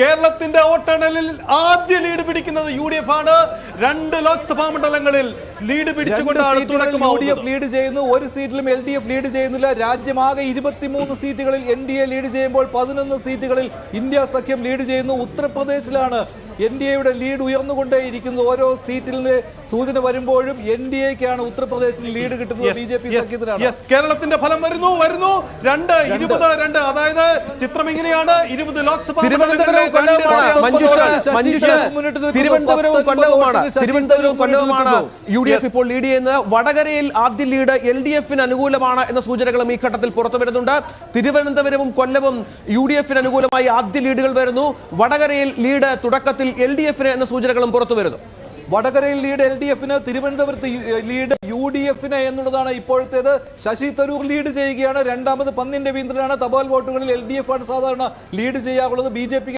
കേരളത്തിന്റെ വോട്ടെണ്ണലിൽ ആദ്യ ലീഡ് പിടിക്കുന്നത് യു ഡി എഫ് ആണ്. രണ്ട് ലോക്സഭാ മണ്ഡലങ്ങളിൽ ലീഡ് പിടിച്ചുകൊണ്ടാണ് യു ഡി എഫ് ലീഡ് ചെയ്യുന്നു ഒരു സീറ്റിലും എൽ ഡി എഫ് ലീഡ് ചെയ്യുന്നില്ല. രാജ്യമാകെ ഇരുപത്തിമൂന്ന് സീറ്റുകളിൽ എൻ ഡി എ ലീഡ് ചെയ്യുമ്പോൾ പതിനൊന്ന് സീറ്റുകളിൽ ഇന്ത്യ സഖ്യം ലീഡ് ചെയ്യുന്നു. ഉത്തർപ്രദേശിലാണ് എൻ ഡി എയുടെ ലീഡ് ഉയർന്നുകൊണ്ടേയിരിക്കുന്നത് ഓരോ സീറ്റിൽ സൂചന വരുമ്പോഴും എൻ ഡി എക്കാണ് ഉത്തർപ്രദേശിൽ ലീഡ് കിട്ടുന്നത്. ബി ജെ പി സഖ്യത്തിനാണ് കേരളത്തിന്റെ ഫലം വരുന്നു വരുന്നു. രണ്ട് ഇരുപത് രണ്ട്. അതായത് ചിത്രം ഇങ്ങനെയാണ്. ഇരുപത് ലോക്സഭാ തിരുവനന്തപുരവും കൊല്ലവുമാണ്. കൊല്ലവുമാണ്. യു ഡി എഫ് ഇപ്പോൾ ലീഡ് ചെയ്യുന്നത്. വടകരയിൽ ആദ്യ ലീഡ് എൽ ഡി എഫിന് അനുകൂലമാണ് എന്ന സൂചനകളും ഈ ഘട്ടത്തിൽ പുറത്തു വരുന്നുണ്ട്. തിരുവനന്തപുരവും കൊല്ലവും യു ഡി എഫിന് അനുകൂലമായി ആദ്യ ലീഡുകൾ വരുന്നു. വടകരയിൽ ലീഡ് തുടക്കത്തിൽ എൽ ഡി എഫിന് എന്ന സൂചനകളും പുറത്തു വരുന്നു. വടകരയിൽ ലീഡ് എൽ ഡി എഫിന് തിരുവനന്തപുരത്ത് ലീഡ് യു ഡി എഫിന് എന്നുള്ളതാണ് ഇപ്പോഴത്തേത്. ശശി തരൂർ ലീഡ് ചെയ്യുകയാണ്. രണ്ടാമത് പന്നിൻ രവീന്ദ്രനാണ് തപാൽ വോട്ടുകളിൽ എൽ ഡി എഫ് ആണ് സാധാരണ ലീഡ് ചെയ്യാറുള്ളത്. B J